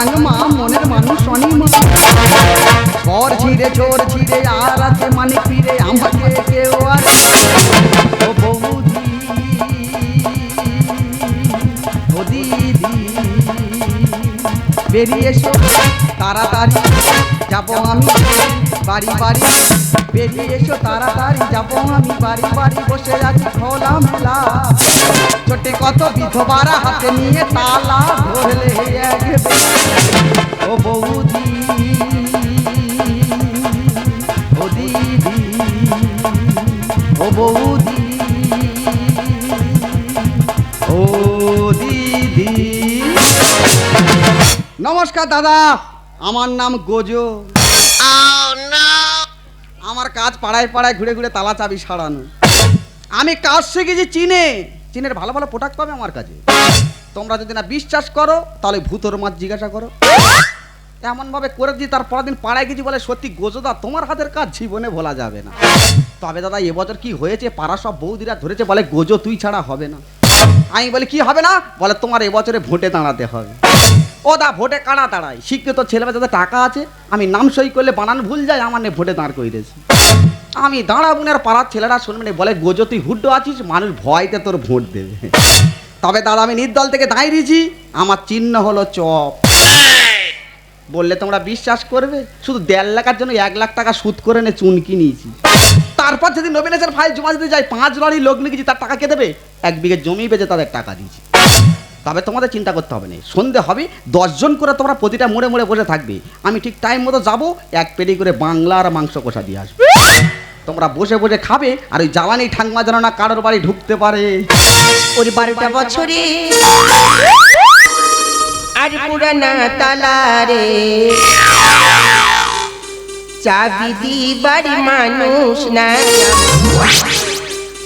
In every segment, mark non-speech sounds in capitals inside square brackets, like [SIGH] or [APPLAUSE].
চাংমা মনের মানুষ অনিমা ঘর ছিঁড়ে, চোর ছিঁড়ে, আর আছে মানে ফিরে, আমাকে কেউ আর বেরিয়ে এসো, তাড়াতাড়ি যাব আমি। বাড়ি বাড়ি। বেরিয়ে এসো, তাড়াতাড়ি যাব আমি। বাড়ি বাড়ি বসে আছি খোলা মেলা। ছোটে কত বিধবারা হাতে নিয়ে তালা ধরলে ও বৌদি, ও দিদি, ও বৌদি, ও দিদি। নমস্কার দাদা, আমার নাম গোজো। আমার কাজ পাড়ায় পাড়ায় ঘুরে ঘুরে তালা চাবি সারানো। আমি কাজ শিখেছি চীনে। চীনের ভালো ভালো প্রোডাক্ট পাবে আমার কাছে। তোমরা যদি না বিশ্বাস করো, তাহলে ভূতর মাছ জিজ্ঞাসা করো। এমনভাবে করে দিই তার পরের দিন পাড়ায় গেছি বলে সত্যি গোজদা তোমার হাতের কাজ জীবনে ভোলা যাবে না। তবে দাদা এবছর কি হয়েছে পাড়া সব বৌদিরা ধরেছে বলে গোজো তুই ছাড়া হবে না। আমি বলি, কি হবে না? বলে, তোমার এবছরে ভোটে দাঁড়াতে হবে। ও দা ভোটে কাড়া দাঁড়ায়? শিক্ষিত ছেলেমেয়ে যাদের টাকা আছে, আমি নাম সই করলে বানান ভুল যায়, আমার নিয়ে ভোটে দাঁড় করিয়েছি। আমি দাঁড়াবুনের পাড়ার ছেলেরা শুনবে বলে, গোজো, তুই হুড্ডো আছিস? মানুষ ভয়তে তোর ভোট দেবে। তবে দাদা, আমি নির্দল থেকে দাঁড়িয়ে দিয়েছি আমার চিহ্ন হলো চপ। বললে তোমরা বিশ্বাস করবে? শুধু দেড় লাখের জন্য এক লাখ টাকা সুদ করে নে চুনকি নিয়েছি। তারপর যদি নবীনেশের ফাইল জমা দিতে যাই, পাঁচ লড়ি লোক নিয়েছি তার টাকা কে দেবে? এক বিঘে জমি বেচে তাদের টাকা দিয়েছি। তবে তোমাদের চিন্তা করতে হবে না। সন্ধে হবে দশজন করে তোমরা প্রতিটা মোড়ে মোড়ে বসে থাকবে। আমি ঠিক টাইম মতো যাব এক পেটি করে বাংলার মাংস কষা দিয়ে আসব। তোমরা বসে বসে খাবে আর ওই জ্বালানি ঠাংমা যেন না কারোর বাড়ি ঢুকতে পারে। ওরে বারোটা বছরে। আর পুরানা তালা রে। চাবি দিবার মানুষ নাই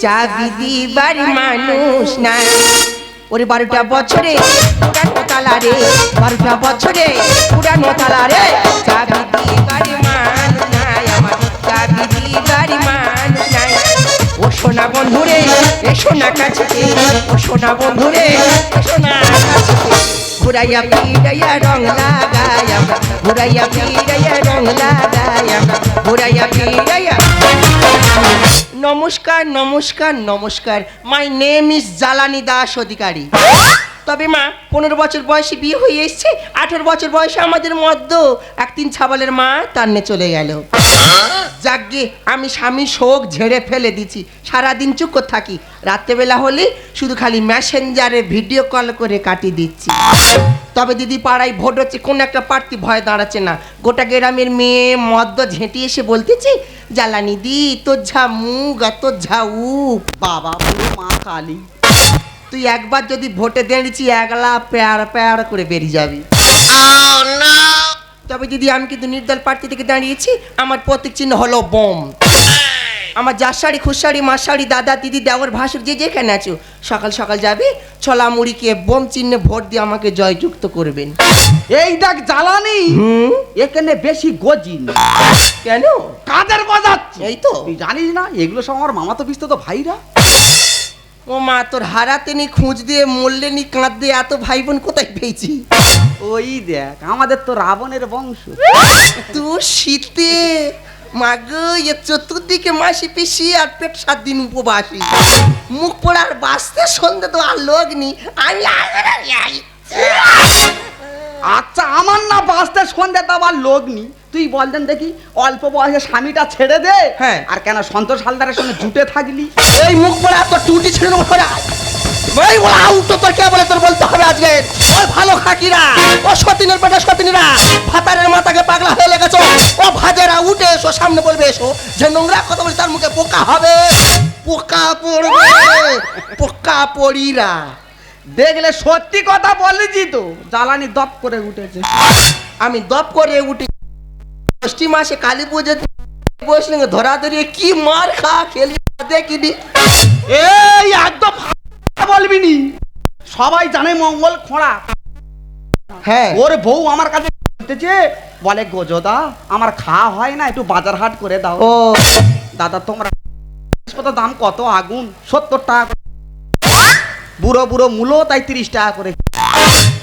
চাবি দিবার মানুষ নাই ওরে বারোটা বছরে পুরানো তালা রে, বারোটা বছরে পুরানো তালা রে। চাবি বাড়ি মানুষ নাই আমার চাবি দিয়ে বাড়ি মানুষ নাই সোনা বন্ধুরে এসো সোনা কাছে ও সোনা বন্ধুরে এসো সোনা কাছে ঘুরাইয়া পিড়াইয়া রং লাগাই আমরা, ঘুরাইয়া পিড়াইয়া রং লাগাই আমরা, ঘুরাইয়া পিড়াইয়া নমস্কার নমস্কার নমস্কার। মাই নেম ইজ জ্বালানি দাস অধিকারী তবে মা, পনেরো বছর বয়সে বিয়ে হয়ে এসছে, আঠেরো বছর বয়সে আমাদের মধ্য এক তিন ছাবালের মা টান্নে চলে গেল। যাকগে, আমি স্বামী শোক ঝেড়ে ফেলে দিছি। সারাদিন চুপ থাকি। রাত্রেবেলা হলে শুধু খালি মেসেঞ্জারে ভিডিও কল করে কাটিয়ে দিচ্ছি। তবে দিদি পাড়ায় ভোট হচ্ছে, কোন একটা প্রার্থী ভয় দাঁড়াচ্ছে না। গোটা গ্রামের মেয়ে মদ্য ঝেঁটি এসে বলতেছি, জ্বালানি দি, তোর ঝা মুগ আর তোর ঝা উপ বাবা মা কালী। তুই একবার যদি ভোটে দাঁড়িয়েছি একলা প্যার প্যার করে বেরিয়ে যাবি। তবে দিদি আমি কিন্তু নির্দল প্রার্থী থেকে দাঁড়িয়েছি আমার প্রতীক চিহ্ন হলো বোম। আমার যার শাড়ি খুশাড়ি মার শাড়ি দাদা দিদি দেওয়ার ভাসুর যে যেখানে আছো সকাল সকাল যাবে ছলা মুড়িকে বোম চিহ্নে ভোট দিয়ে আমাকে জয়যুক্ত করবেন। এই দেখ জ্বালানি। এখানে বেশি গজিন। কেন? কাদের বাজাচ্ছে এই তো। তুই জানিস না এগুলো সব আমার মামা তো বিস্ত তো ভাইরা। ও মা তোর হারাতে নি খুঁজ দিয়ে মরলে নি কাঁদ দিয়ে এত ভাই বোন কোথায় পেয়েছি? ওই দেখ আমাদের তো রাবণের বংশ। তুই শীতে মাগো এ চতুর্দিকে মাসি পিসি আর পেট সাত দিন উপবাসী। মুখ পোড়ার বাঁচতে সন্ধে তো আর লোক নি আমি আচ্ছা আমার না বাঁচতে সন্ধে তো আবার লোক নি তুই বলতেন দেখি অল্প বয়সে স্বামীটা ছেড়ে দে হ্যাঁ। আর কেন সন্তোষ হালদারের সঙ্গে জুটে থাকলি? এই মুখ পোড়া তোর টুটি ছেড়ে দেবো তোরা এই বলা উল্টো তোর কে বলে তোর বলতে হবে আজকে। ওই ভালো খাকিরা ও সতিনের পেটে সতিনীরা ভাতারের মাথাকে পাগলা হয়ে লেগেছো। ও ভাজেরা উঠে এসো সামনে বলবে এসো যে নোংরা কথা বলি তার মুখে পোকা হবে। পোকা পড়বে পোকা পড়িরা। দেখলে সত্যি কথা বলেছি তো জ্বালানি দপ করে উঠেছে। আমি দপ করে উঠি। ষষ্ঠী মাসে কালী পুজো বসলে ধরা ধরিয়ে কি মার খা খেলি দেখিনি এই একদম বলবি নি। সবাই জানে মঙ্গল খোঁড়া। হ্যাঁ। ওর বউ আমার কাছে বলতেছে বলে গোজদা আমার খাওয়া হয় না একটু বাজার হাট করে দাও। ও। দাদা তোমরা জিনিসপত্রের দাম কত আগুন? সত্তর টাকা। বুড়ো বুড়ো মূলো তাই তিরিশ টাকা করে।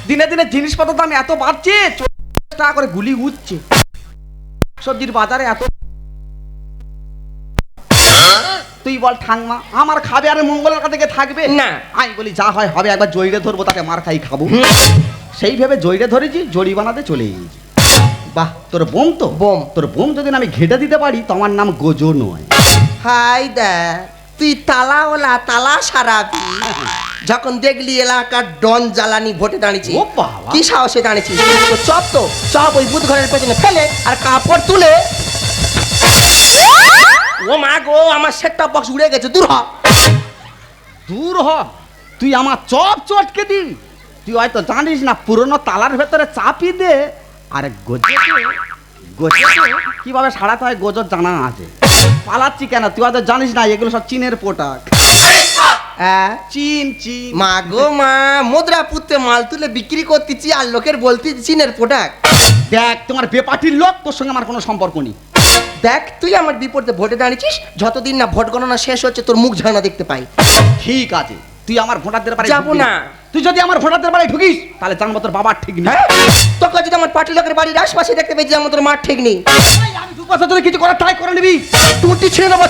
দিনে দিনে জিনিসপত্রের দাম এত বাড়ছে চল্লিশ টাকা করে গুলি উঠছে সবজির বাজারে এত তুই বল ঠাংমা আমার খাবে আর মঙ্গলের কাছে থাকবে? না। আমি বলি যা হয় হবে একবার জৈরে ধরবো তাকে মার খাই খাব। সেই ভেবে জৈরে ধরেছি জরিমানাতে চলে গিয়েছি। বাহ তোর বোম তো? বোম। তোর বোম যদি আমি ঘেটে দিতে পারি তোমার নাম গোজো নয়। হাই দা তুই তালাওলা তালা সারাবি। যখন দেখলি এলাকার ডন জ্বালানি ভোটে দাঁড়িয়েছি। কি সাহসে দাঁড়িয়েছি চপ তো চপ ওই বুধ ঘরের পেছনে ফেলে আর কাপড় তুলে। ও মা গো আমার সেটটা বক্স উড়ে গেছে দূর হ। দূর হ। তুই আমার চপ চটকে দিবি তুই হয়তো জানিস না পুরনো তালার ভেতরে চাপি দে। আর গোজে গোজে কীভাবে সারাতে হয় গোজর জানা আছে। পালাচ্ছি কেন? তুই হয়তো জানিস না এগুলো সব চীনের পোটাক হ্যাঁ। চীন চীন। মা গো মা মুদ্রা পুঁতে মাল তুলে বিক্রি করতেছি আর লোকের বলতে চীনের প্রোডাক্ট দেখ তোমার বেপাটির লোক তোর সঙ্গে আমার কোনো সম্পর্ক নেই। দেখ তুই আমার বিপরীতে ভোটে দাঁড়িয়েছিস যতদিন না ভোট গণনা শেষ হচ্ছে তোর মুখ ঝানা দেখতে পাই। ঠিক আছে তুই আমার ভোটারদের বাড়ি যাব না। তুই যদি আমার ভোটারদের বাড়ি ঢুকিস তাহলে জানব তোর বাবার ঠিক নেই। হ্যাঁ? তোকে যদি আমার পার্টি লোকের বাড়ির আশপাশে দেখতে পেয়েছি আমার তোর মাঠ ঠিক নেই। আমি দু বছর ধরে কিছু করার ট্রাই করে নিবি। টুটি ছিঁড়ে দেবো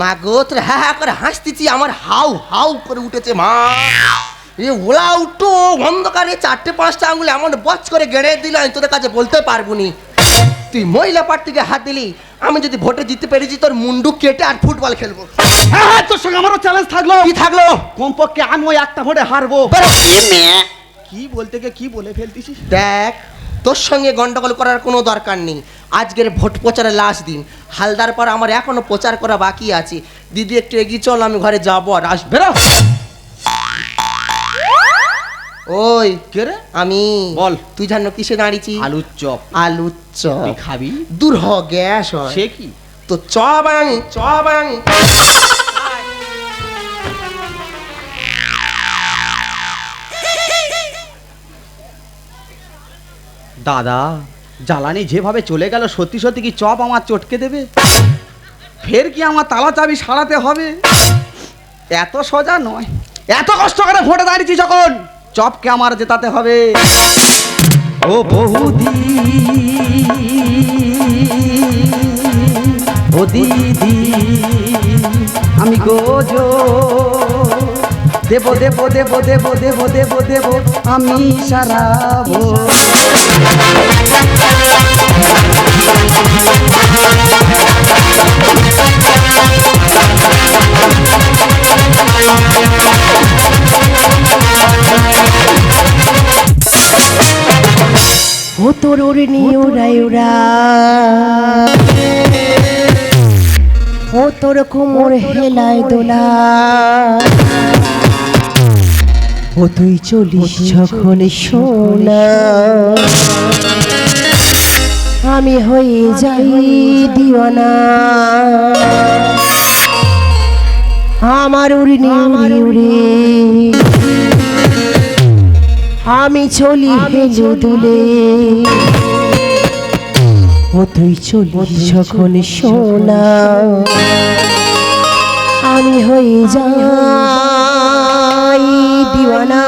মা গো তোর হ্যাঁ হ্যাঁ করে হাসতেছি আমার হাউ হাউ করে উঠেছে মা। এ ওলা উঠো অন্ধকারে চারটে পাঁচটা আঙুলে এমন বচ করে গেড়ে দিল আমি তোদের কাছে বলতে পারব নি। তুই মহিলা প্রার্থীকে হাত দিলি আমি যদি ভোটে জিততে পেরেছি তোর মুন্ডু কেটে আর ফুটবল খেলব। হ্যাঁ হ্যাঁ, তোর সঙ্গে আমারও চ্যালেঞ্জ থাকল। কি থাকল? কমপক্ষে আমি ওই একটা ভোটে হারবো। কি বলতে গিয়ে কি বলে ফেলতেছিস? দেখ তোর সঙ্গে গন্ডগোল করার কোনো দরকার নেই। আজকের ভোট প্রচারের লাস্ট দিন। হালদার পর আমার এখনও প্রচার করা বাকি আছে। দিদি একটু এগিয়ে চল আমি ঘরে যাব। আর আসবে বেরো! ওই কে রে? আমি। বল। তুই জানো কিসে দাঁড়িয়েছি? আলুর চপ। আলু চপ। খাবি? দূর হ গ্যাস হয়। সে কি? তো চপ আনি চপ আনি। দাদা, জ্বালানি যেভাবে চলে গেল, সত্যি সত্যি কি চপ আমার চটকে দেবে? ফের কি আমার তালা চাবি সারাতে হবে? এত সোজা নয়। এত কষ্ট করে ভোটে দাঁড়িয়েছি যখন, চপকে আমার জেতাতে হবে। ও বহুদি ও দিদি, আমি গোজো দেব দেব দেব দেব দেব দেব দেব আমি সারাবো। ও তোর ওরে নিয়ে উড়াই উড়া। ও তোর কোমর হেলায় দোলা। ও তুই চলিস যখন সোনা আমি হয়ে যাই দিওয়ানা। আমার উড়ি নিয়ে উড়ে আমি চলি হেলে দুলে। ও তুই চলি যখন সোনা আমি হয়ে যাই। দিওয়ানা।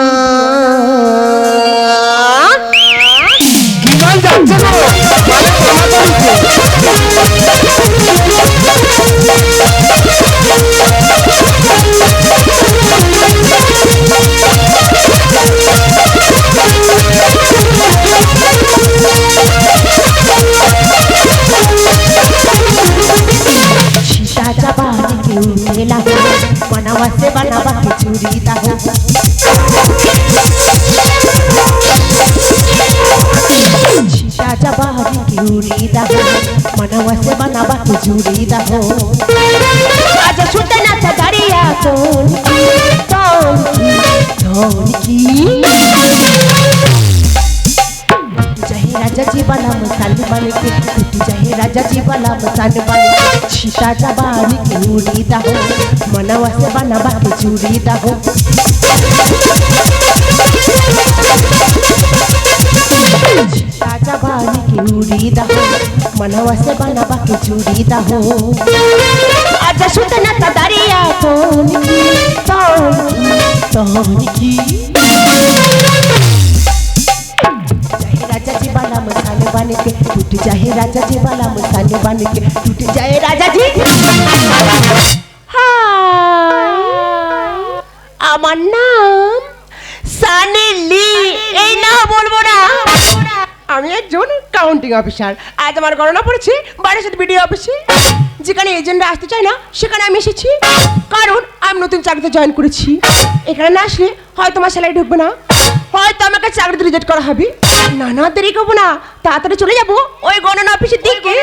घेऊन गेला वनावासे बनावा चुरी दाहो सीताचा बाण घेऊन दाहो वनावासे बनावा चुरी दाहो आज सुटण्याचा गाडिया कोण कोण कोण की तुझ्या हे राजा राजाची बलाम साल मालिके तुझ्या हे राजाची बलाम साल मालिके शिताचा बाणी घेऊन दाहो मनवासे बाना बाकी चुडी दाहो शिताचा बाणी घेऊन दाहो मनवासे बाना बाकी चुडी दाहो आजा सुतनाचा दारिया तोन की तोन की। बन के टूट जाए राजा जी वाला मसान बन के टूट जाए राजा जी হাই আমার নাম সানেলি এই না বলবো না আমি একজন কাউন্টিং অফিসার আজ আমার গণনা পড়েছে বারাসাত বিডিও অফিসে যেখানে এজেন্টরা আসতে চায় না সেখানে আমি এসেছি কারণ আমি নতুন চাকরিতে জয়েন করেছি এখানে না আসলে হয়তো আমার স্যালারি ঢুকবে না হয়তো আমাকে চাকরিতে রিজেক্ট করা হবে। না না দেরি করব না, তাড়াতাড়ি চলে যাব। ওই গণনা অফিসের দিকে।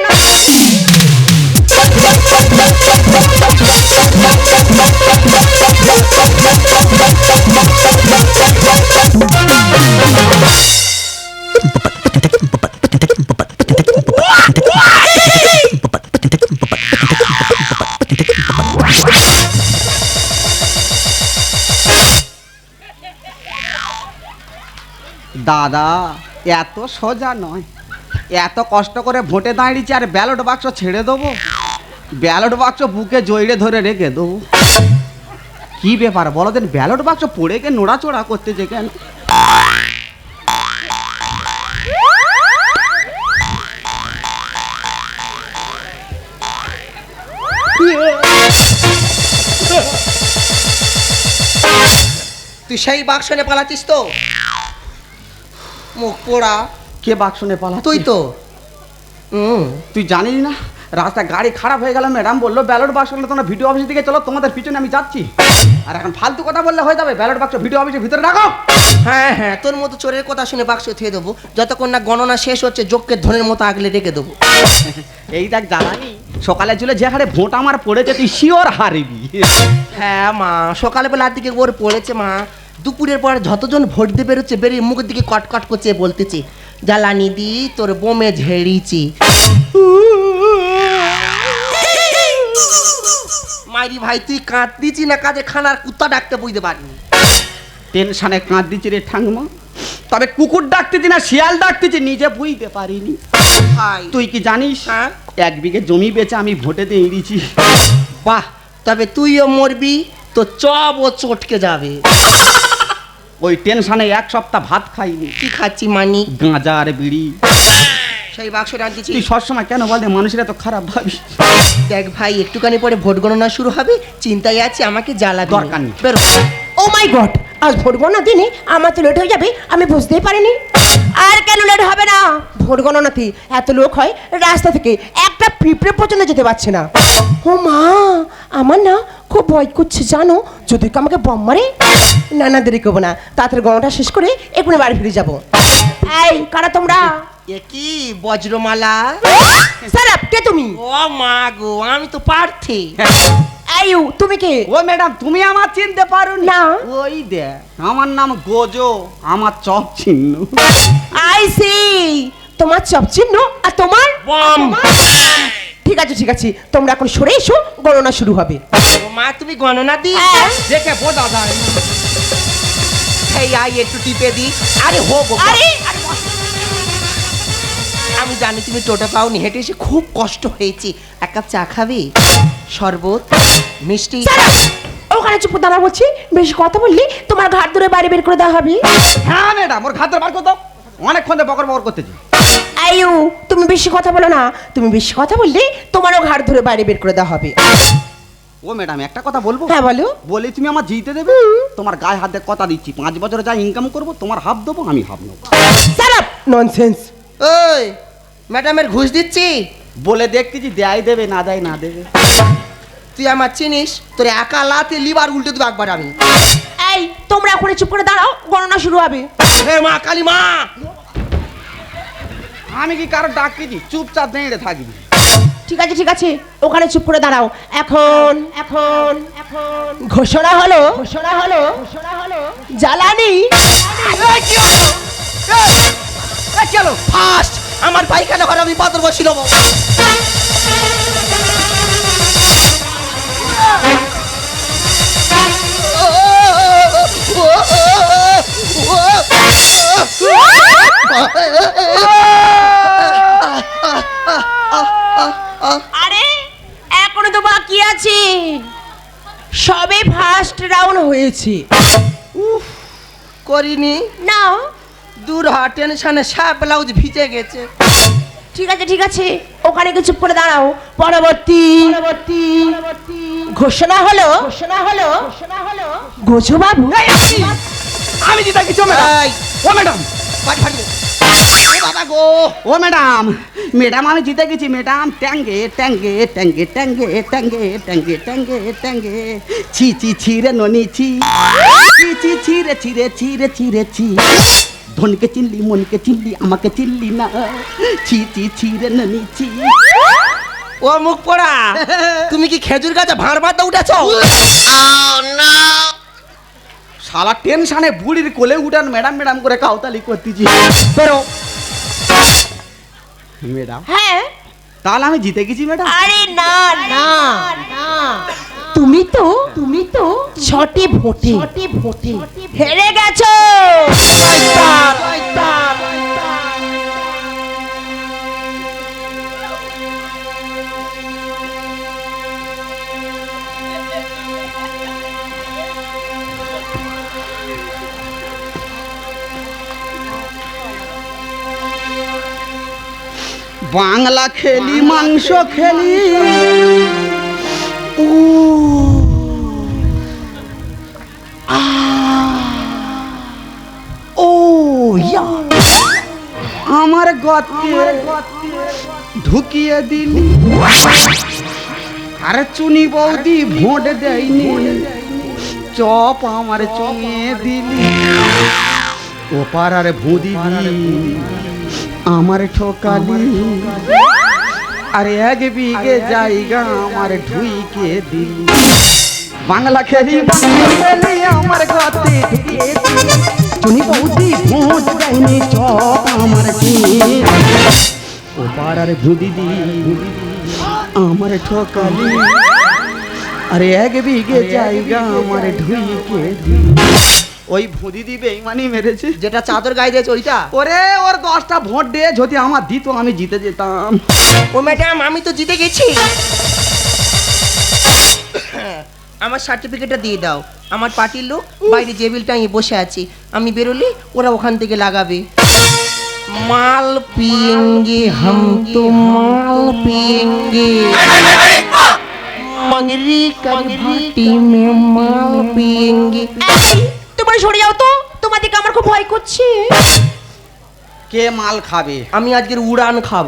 দাদা, এত সোজা নয়। এত কষ্ট করে ভোটে দাঁড়িয়েছি আর ব্যালট বাক্স ছেড়ে দেবো। ব্যালট বাক্স বুকে জড়িয়ে ধরে রেখে দেবো। কি ব্যাপার বলো দেন, ব্যালট বাক্স পড়ে গিয়ে নোড়াচোড়া করতে যে কেন? তুই সেই বাক্স নিয়ে পালাচ্ছিস তো? মুখ পোড়া। কে বাক্স নিয়ে পালা তুই তো। হুম তুই জানিস না? রাস্তা গাড়ি খারাপ হয়ে গেল ম্যাডাম বলল ব্যালট বাক্স হলে তোমরা ভিডিও অফিস দিকে চলো তোমাদের পিছনে আমি যাচ্ছি। আর এখন ফালতু কথা বললে হয়ে যাবে ব্যালট বাক্স ভিডিও অফিসের ভিতরে রাখো। হ্যাঁ হ্যাঁ তোর মতো চোরের কথা শুনে বাক্স থুয়ে দেবো। যতক্ষণ না গণনা শেষ হচ্ছে যোগ্যের ধনের মতো আগলে রেখে দেবো। [LAUGHS] এই দেখ জানানি সকালে চলে যে হারে ভোট আমার পড়েছে তুই শিওর হারিবি। হ্যাঁ মা সকালবেলার দিকে ওর পড়েছে মা। দুপুরের পর যতজন ভোট দিয়ে বেরোচ্ছে বেরিয়ে মুখের দিকে কট কট করছে বলতেছে জ্বালানি দি তোর বোমে ঝেড়িছি। মাইরি ভাই তুই কাঁদতিছি না কাজে খানার কুত্তা ডাকতে বুঝতে পারিনি। টেনশনে কাঁদ দিচ্ছি রে ঠাংমা তবে কুকুর ডাকতেছি না শিয়াল ডাকতেছি নিজে বুঝতে পারিনি। ভাই। তুই কি জানিস হ্যাঁ? এক বিঘে জমি বেচে আমি ভোটে দিয়ে দিয়েছি। বাহ তবে তুইও মরবি তো চব ও চটকে যাবে। ওই টেনশনে এক সপ্তাহ ভাত খাইনি। কি খাচ্ছি মানি? গাঁজা আর বিড়ি। সেই বাক্স রাখতেছি তুই সবসময় কেন বলতে মানুষের এত খারাপ ভাবিস? দেখ ভাই একটুখানি পরে ভোট গণনা শুরু হবে চিন্তায় আছে আমাকে জ্বালা দরকার নেই। বেরো। ও মাই গড আজ ভোট গণনা দিনে আমার তো লেট হয়ে যাবে আমি বুঝতেই পারিনি। আর কেন লেট হবে না? ভোট গণনাতে এত লোক হয় রাস্তা থেকে একটা পিঁপড়ে পর্যন্ত যেতে পারছে না। ও মা আমার না খুব ভয় করছে জানো? যদি আমাকে বম মারে না না দেরি করব না। তাড়াতাড়ি গণনাটা শেষ করে এক্ষুনি বাড়ি ফিরে যাব। এই কারা তোমরা? এ কি বজ্রমালা? সারাপ কে তুমি? ও মা গো আমি তো পারছি আইউ তুমি কে? ও ম্যাডাম তুমি আমার চিনতে পারো না। ওই দে আমার নাম গোজো আমার চপ চিহ্ন। আই সি তোমার চপ চিহ্ন আর তোমার বম। ঠিক আছে ঠিক আছে। তোমরা এখন সরে এসো গণনা শুরু হবে। ও মা তুমি গণনা দি হ্যাঁ। দেখে বোঝা যায়। না। এই আই একটু টিপে দি আরে হো গো আরে আমি জানি তুমি টোটো পাওনি হেঁটে এসে খুব কষ্ট হয়েছে। এক কাপ চা খাবে? শরবত? মিষ্টি! ওখানে চুপ দাঁড়া বলছি। বেশি কথা বললি তোমার ঘাট ধরে বাড়ি বের করে দেওয়া হবে। হ্যাঁ ম্যাডাম ওর খাদ্য বার করতো অনেকক্ষণ ধরে বকর বকর করতেছি। আইউ তুমি বেশি কথা বলো না। তুমি বেশি কথা বললে তোমারও ঘাট ধরে বাইরে বের করে দেওয়া হবে। ও ম্যাডাম একটা কথা বলব? হ্যাঁ বলো। বলে তুমি আমার জিতে দেবে? তোমার গায়ে হাতে কথা দিচ্ছি। পাঁচ বছরে যা ইনকাম করব তোমার হাফ দেবো আমি হাফ নেব। সারাপ ননসেন্স ওই ম্যাডামের ঘুষ দিচ্ছি? বলে দেখতেছি দেয় দেবে না দেয় না দেবে। তুই আমার চিনিস? তোর একা লাতে লিভার উল্টে দেবো একবার আমি। এই তোমরা ওখানে চুপ করে দাঁড়াও গণনা শুরু হবে। হে মা কালী মা! আমি কি কারও ডাকিনি চুপচাপ দাঁড়িয়ে থাকবি। ঠিক আছে ঠিক আছে। ওখানে চুপ করে দাঁড়াও। এখন এখন এখন। ঘোষণা হলো ঘোষণা হলো ঘোষণা হলো জ্বালানি। চলো ফাস্ট আমার পায়খানা ঘরে আমি পাথর বসিল আরে এখনও তো বাকি আছে। সবে ফার্স্ট রাউন্ড হয়েছে। উফ করিনি। না। দূর হওয়া টেনশনে সাপ ব্লাউজ ভিজে গেছে। ঠিক আছে ঠিক আছে ওখানে কিছু করে দাঁড়াও। পরবর্তী। পরবর্তী। পরবর্তী। ঘোষণা হলো ঘোষণা হলো ঘোষণা হলো গোজো বাবু। আমি জিতে গেছি ও ম্যাডাম। ও ম্যাডাম। বাড়ি ও গো। ও ম্যাডাম ম্যাডাম আমি জিতে গেছি ম্যাডাম। ট্যাঙ্গে ট্যাঙ্গে ট্যাঙ্গে ট্যাঙ্গে ট্যাঙ্গে ট্যাঙ্গে ট্যাঙ্গে ট্যাঙ্গে। ছি ছি ছি রে ননি ছি। ছি ছি ছি রে ছি রে ছি। ধনকে চিনলি মনকে চিনলি আমাকে চিনলি না। ছি ছি ছি রে ননি ছি। ও মুখ পড়া [LAUGHS] তুমি কি খেজুর গাছে ভাঁড় বাঁধতে উঠেছো? শালা টেনশনে বুড়ির কোলে উঠান ম্যাডাম ম্যাডাম করে কাউতালি করতেছি। বেরো। ম্যাডাম। হ্যাঁ। তাহলে আমি জিতে গেছি ম্যাডাম? আরে না না। তুমি তো তুমি তো ছটি ভোটে। ছটি ভোটে। হেরে গেছো। বাংলা খেলি, মাংস খেলি। উ ও, ইয়া। আমার গতে ঢুকিয়ে দিলি। আর চুনি বৌদি ভোট দেয়নি। চপ আমার চুমিয়ে দিলি। ওপার আরে ভুদি আমার ঠকালি আরে এক বিঘে জায়গা আমার ঢুইকে দিলি বাংলা খেলি বাংলা খেলি আমার গতে ঢুকিয়ে দিলি চুনি বৌদি ভোট দেয়নি চপ আমার চুমিয়ে ও পাড়ার ভুদি দি আমার ঠকালি আরে এক বিঘে জায়গা আমার ঢুইকে দিলি ওই ভুদি দি বেইমানি মেরেছে যেটা চাদর গায়ে দিয়েছে ওইটা ওরে ওর দশটা ভোট দিয়ে যদি আমার দিত আমি জিতে যেতাম ও ম্যাডাম আমি তো জিতে গেছি আমার সার্টিফিকেটটা দিয়ে দাও আমার পার্টির লোক বাইরে জেবিল টাঙিয়ে বসে আছে আমি বেরোলে ওরা ওখান থেকে লাগাবে মাল পিয়েঙ্গে হাম তো মাল পিয়েঙ্গে मंगरी कंगरी में माल पिएंगे তোমরা সরে যাও তো। তোমাদেরকে আমার খুব ভয় করছে। কে মাল খাবে? আমি আজকের উড়ান খাব।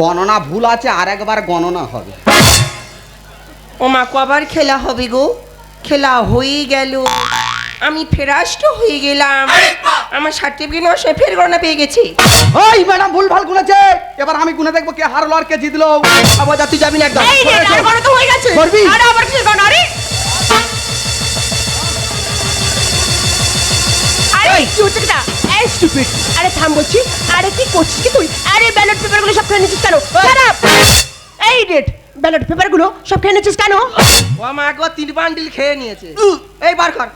গণনা ভুল আছে আর একবার গণনা হবে। ও মা কবার খেলা হবে গো? খেলা হয়ে গেল। আমি ফেরাস্ট হয়ে গেলাম। আমার সার্টিফিকেট নষ্ট ফের গণনা পেয়ে গেছি। ওই ম্যাডাম ভুল ভালো গুনেছে। এবার আমি গুনে দেখব কে হারলো আর কে জিতলো। আবার তুই যাবি না একদম। এই রে আর তো হয়ে করবি? আরে আবার কি গণনা? আরে কি এই স্টুপিড আরে থাম বলছি। আরে কি করছিস কি তুই? আরে ব্যালট পেপারগুলো সব ফেলে নিচ্ছিস কেন? খারাপ এই রেট ব্যালট পেপারগুলো সব খেয়ে নিচ্ছিস কেন? ও মা একবার তিন বান্ডিল খেয়ে নিয়েছে। এই বার কর।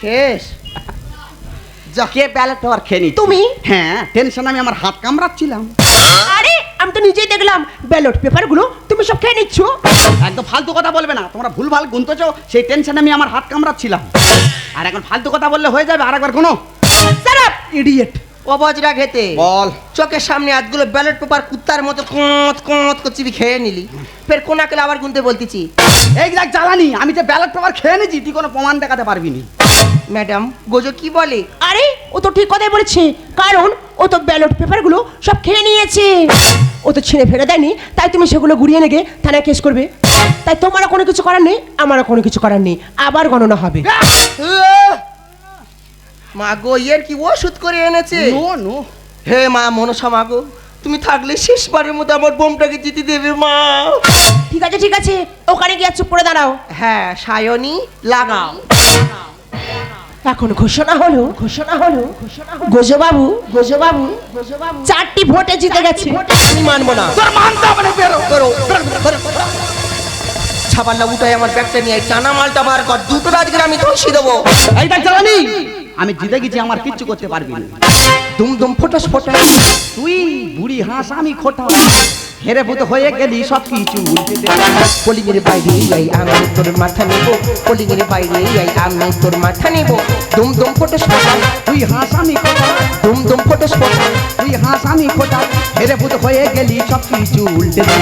শেষ। যা। কে ব্যালেট পেপার খেয়ে নিচ্ছে? তুমি? হ্যাঁ টেনশন আমি আমার হাত কামড়াচ্ছিলাম। আরে আমি তো নিজেই দেখলাম ব্যালট পেপারগুলো তুমি সব খেয়ে নিচ্ছ। একদম ফালতু কথা বলবে না তোমরা ভুল ভালো গুনতেছো সেই টেনশনে আমি আমার হাত কামড়াচ্ছিলাম। আর এখন ফালতু কথা বললে হয়ে যাবে আর একবার কোনো সারাপ ইডিয়েট ও বজরা খেতে। বল। চোখের সামনে আজগুলো ব্যালট পেপার কুত্তার মতো কোঁত কোঁত করছি খেয়ে নিলি। ফের কোনা কেলে আবার গুনতে বলতেছি? এই দেখ জ্বালানি আমি যে ব্যালট পেপার খেয়ে নিয়েছি তুই কোনো প্রমাণ দেখাতে পারবি নি। ম্যাডাম গোজো কি বলে? আরে ও তো ঠিক কথাই বলেছে। কারণ ও তো ব্যালট পেপারগুলো সব খেয়ে নিয়েছে। ও তো ছিঁড়ে ফেলে দেয়নি তাই তুমি সেগুলো গুড়িয়ে নেগে থানায় কেস করবে। তাই তোমারও কোনো কিছু করার নেই আমারও কোনো কিছু করার নেই। আবার গণনা হবে। মা গো ইয়ের কি ওষুধ করে এনেছে? No no. হে মা মনসা মা গো তুমি থাকলে শেষবারের মতো আমার বোমটাকে জিতে দেবে মা। ঠিক আছে ঠিক আছে ওখানে গিয়ে চুপ করে দাঁড়াও। হ্যাঁ সায়নী লাগাও। এখন ঘোষণা হলো ঘোষণা হলো গোজবাবু গোজবাবু গোজবাবু। চারটি ভোটে জিতে গেছে। আমি মানবো না। তোর মানতে হবে না বেরো। করো ছাপাল্লা উঠাই আমার ব্যাগটা নিয়ে টানা মালটা বার কর দুটো আজকে আমি ধসি দেবো। এই দেখ জ্বালানি! আমি জিতে গেছি আমার কিচ্ছু করতে পারবি না। দুম দুম ফোটাস ফোটাস। তুই বুড়ি হাঁস আমি খোটা। হেরে ভূত হয়ে গেলি সব কিছু পলিংয়ের বাইরে আই আমি তোর মাথা নেব পলিংয়ের বাইরে আই আমি তোর মাথা নেব। দুম দুম ফটো স্পটা তুই হাস আমি খোটা। দুম দুম ফটো স্পটা তুই হাস আমি খোটা। হেরে ভূত হয়ে গেলি সব কিছু উল্টে দে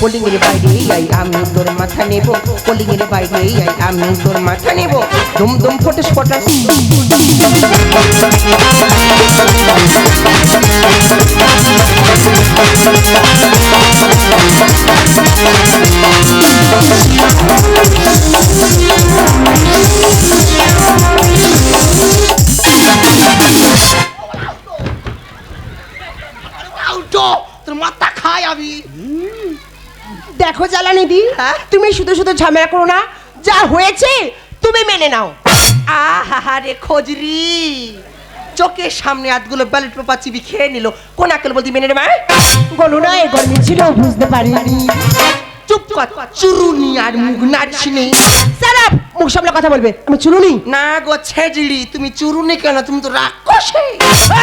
পলিংয়ের বাইরে আই আমি তোর মাথা নেব পলিংয়ের বাইরে আই আমি তোর মাথা নেব। দুম দুম ফটো স্পটা খাই আমি দেখো জ্বালানি দি হ্যাঁ? তুমি শুধু শুধু ঝামেলা করো না যা হয়েছে তুমি মেনে নাও আহা রে খোঁজরি চোখের সামনে হাতগুলো ব্যালেট পেপার চিবি খেয়ে নিল। কোন আকেল বলতি, মেনে নেবে গলু না এ গরমি ছিল, বুঝতে পারিনি। চুপ কর চুরুনি আর মুখ নেই সারাপ মুখ সামলে কথা বলবে। আমি চুরুনি? না গো ছেজড়ি তুমি চুরুনি কেন? তুমি তো রাক্ষসে।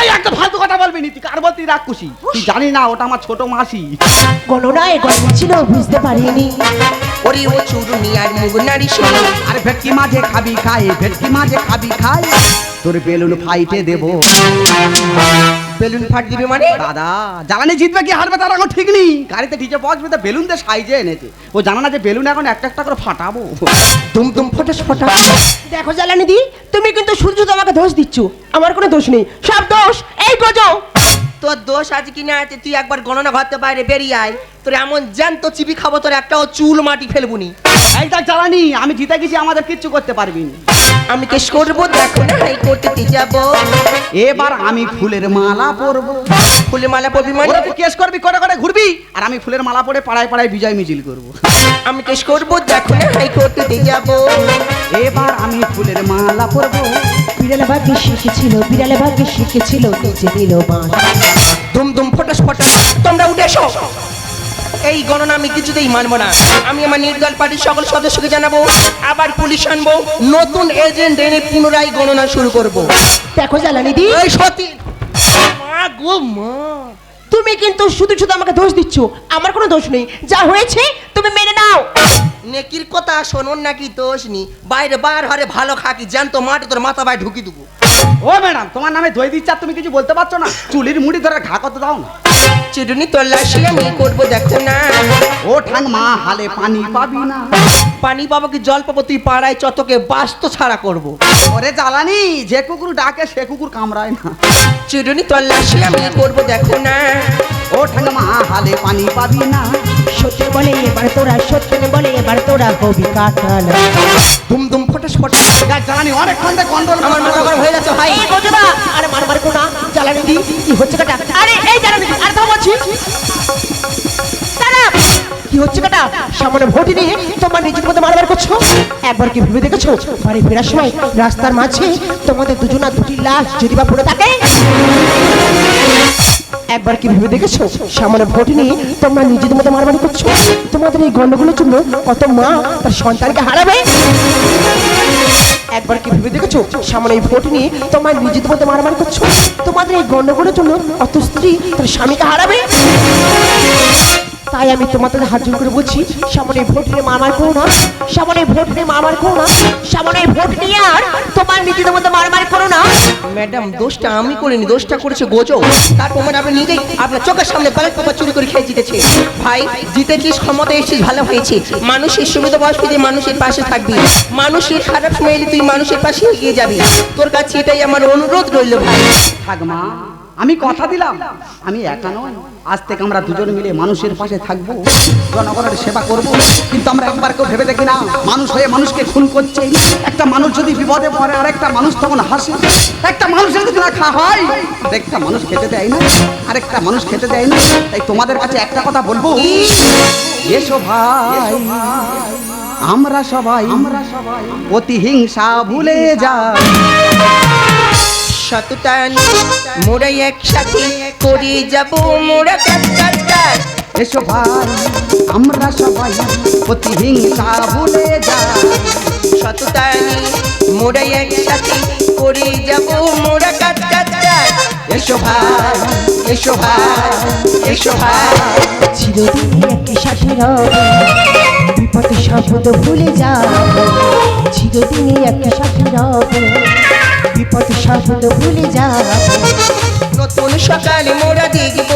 এই একটা ফালতু কথা বলবি নি তুই কার বলতি রাক্ষসী? তুই জানি না ওটা আমার ছোট মাসি। গণনা এ ছিল বুঝতে পারিনি। ওরে ও চুরুনি আর মুখ নাড়িস নেই আরে ভেটকি মাঝে খাবি খাই ভেটকি মাঝে খাবি খাই। তোর বেলুন ফাইটে দেবো। বেলুন ফাট দিবে মানে? দাদা জ্বালানি জিতবে কি হারবে তার এখন ঠিক নেই। গাড়িতে ডিজে বসবে তো বেলুন দিয়ে সাইজে এনেছে। ও জানা না যে বেলুন এখন একটা একটা করে ফাটাবো। দুম দুম ফটাস ফটা দেখো জ্বালানি দি তুমি কিন্তু সূর্য তোমাকে আমাকে দোষ দিচ্ছ। আমার কোনো দোষ নেই। সব দোষ এই গজো তোর দোষ আজ কি না আছে তুই একবার গণনা ঘরতে বাইরে বেরিয়ে আয়। তোর এমন জ্যান্ত চিবি খাব তোর একটাও চুল মাটি ফেলবুনি। এই দেখ জ্বালানি আমি জিতে গেছি আমাদের কিচ্ছু করতে পারবি না। আমি কেস করব দেখো না হাই কোর্টে যাব। এবার আমি ফুলের মালা পরবো। ফুলে মালা পবি মানে? তুই কেস করবি? করে করে ঘুরবি? আর আমি ফুলের মালা পরে পাড়ায় পাড়ায় বিজয় মিছিল করব। আমি কেস করব দেখো না হাই কোর্টে যাব। এবার আমি ফুলের মালা পরবো। বিড়ালে ভাগ্যে শিখেছিল বিড়ালে ভাগ্যে শিখেছিল নিচে দিল বান দুম দুম ফটাস ফটাস তোমরা উঠে এসো। এই গণনা আমি কিছুতেই মানবো না। আমি আমার নির্দল পার্টির সকল সদস্যকে জানাব আবার পুলিশ আনব নতুন এজেন্ট এনে পুনরায় গণনা শুরু করব। দেখো জ্বালানি দি। এই সত্যি মা গো মা। তুমি কিন্তু শুধু শুধু আমাকে দোষ দিচ্ছ। আমার কোনো দোষ নেই। যা হয়েছে তুমি মেনে নাও। নেকির কথা শোনুন নাকি দোষ নি বাইরে বার হরে ভালো খাকি জ্যান্ত মাটি তোর মাথা বাই ঢুকি দেবো। ও ম্যাডাম তোমার নামে দই দিচ্ছে তুমি কিছু বলতে পারছ না? চুলির মুড়ি ধরে ঘা কত দাও না। চিরুনি তল্লাশি আমি করব দেখো না। ও ঠাং মা হালে পানি পাবি না। পানি পাবো কি জল পাবো তুই পাড়ায় চতকে বাস্ত ছাড়া করব। ওরে জ্বালানি যে কুকুর ডাকে সে কুকুর কামড়ায় না। চিরুনি তল্লাশি আমি করব দেখো না। ও ঠাং মা হালে পানি পাবি না। সত্যি বলে এবার তোরা সত্যি বলে এবার তোরা হবি কাটানা দুম দুম ফটাস ফটাস দেখ জ্বালানি অনেকক্ষণ থেকে কন্ট্রোল আমার মাথা গরম হয়ে যাচ্ছে ভাই। এই আরে মার মার কোনা জ্বালানি দি কি হচ্ছে কাটা? আরে এই জ্বালানি দি আর তো বলছি। কি হচ্ছে কাটা? সামনে ভোটে নিয়ে তোমার নিজের মধ্যে মারবার করছ? একবার কি ভেবে দেখেছ? বাড়ি ফেরার সময় রাস্তার মাঝে তোমাদের দুজনা দুটি লাশ যদি বা পড়ে থাকে? একবার কি ভেবে দেখেছ? সামনে ভোট নিয়ে তোমরা নিজেদের মতো মারামারি করছ? তোমাদের এই গন্ডগুলোর জন্য কত মা তার সন্তানকে হারাবে? একবার কি ভেবে দেখেছ? সামনে এই ভোট নিয়ে তোমার নিজেদের মধ্যে মারামারি করছ? তোমাদের এই গন্ডগোলের জন্য কত স্ত্রী তার স্বামীকে হারাবে? তাই আমি তোমাদের হাত জোর করে বলছি সামনে ভোট নিয়ে মারামারি করো না সামনে ভোট নিয়ে মারামারি করো না সামনে ভোট নিয়ে আর তোমার নিজেদের মধ্যে মারামারি করো না। ম্যাডাম দোষটা আমি করিনি দোষটা করেছে গোজো। তার প্রমাণ আপনি নিজেই আপনার চোখের সামনে ব্যালট পেপার চুরি করে খেয়ে জিতেছে। ভাই জিতেছিস ক্ষমতা এসেছিস ভালো হয়েছে। মানুষের সুবিধা বয়স্ক দিয়ে মানুষের পাশে থাকবি। মানুষের খারাপ সময় এলে তুই মানুষের পাশে এগিয়ে যাবি। তোর কাছে এটাই আমার অনুরোধ রইল ভাই। থাক মা আমি কথা দিলাম। আমি একা নয় আজ থেকে আমরা দুজন মিলে মানুষের পাশে থাকব। জনগণের সেবা করব। কিন্তু আমরা একবার কেউ ভেবে দেখি না, মানুষ হয়ে মানুষকে খুন করছে। একটা মানুষ যদি বিপদে পড়ে আর একটা মানুষ তখন হাসে। একটা মানুষের যদি না খাওয়া হয়। একটা মানুষ খেতে দেয় না। আরেকটা মানুষ খেতে দেয় না। তাই তোমাদের কাছে একটা কথা বলব। এসো ভাই। আমরা সবাই আমরা সবাই প্রতিহিংসা ভুলে যাই। শতটান মোরা একসাথে করে যাব মোরা কাজ কাজ কাজ এসো ভাই আমরা সবাই প্রতিহিংসা ভুলে যাই। শতটানি মোরা একসাথে করে যাব মোরা কাজ কাজ কাজ এসো ভাই এসো ভাই এসো ভাই। চিরদিনই একই সাথে রব। বিপদে শব্দ ভুলে যা চিরদিনই একটা সাথে রব। বিপদ শব্দ ভুলে যা নতুন সকালে মোরা দেখব।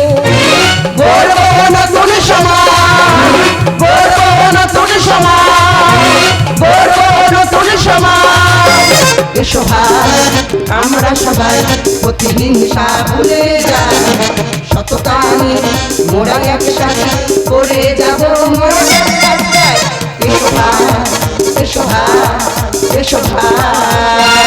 গর্ব নতুন সমাজ গর্ব নতুন সমাজ গর্ব নতুন সমাজ এসো ভাই, আমরা সবাই প্রতিহিংসা ভুলে যাই। শতটা নিয়ে মোরা একসাথে করে যাব এসো ভাই এসো ভাই এসো ভাই।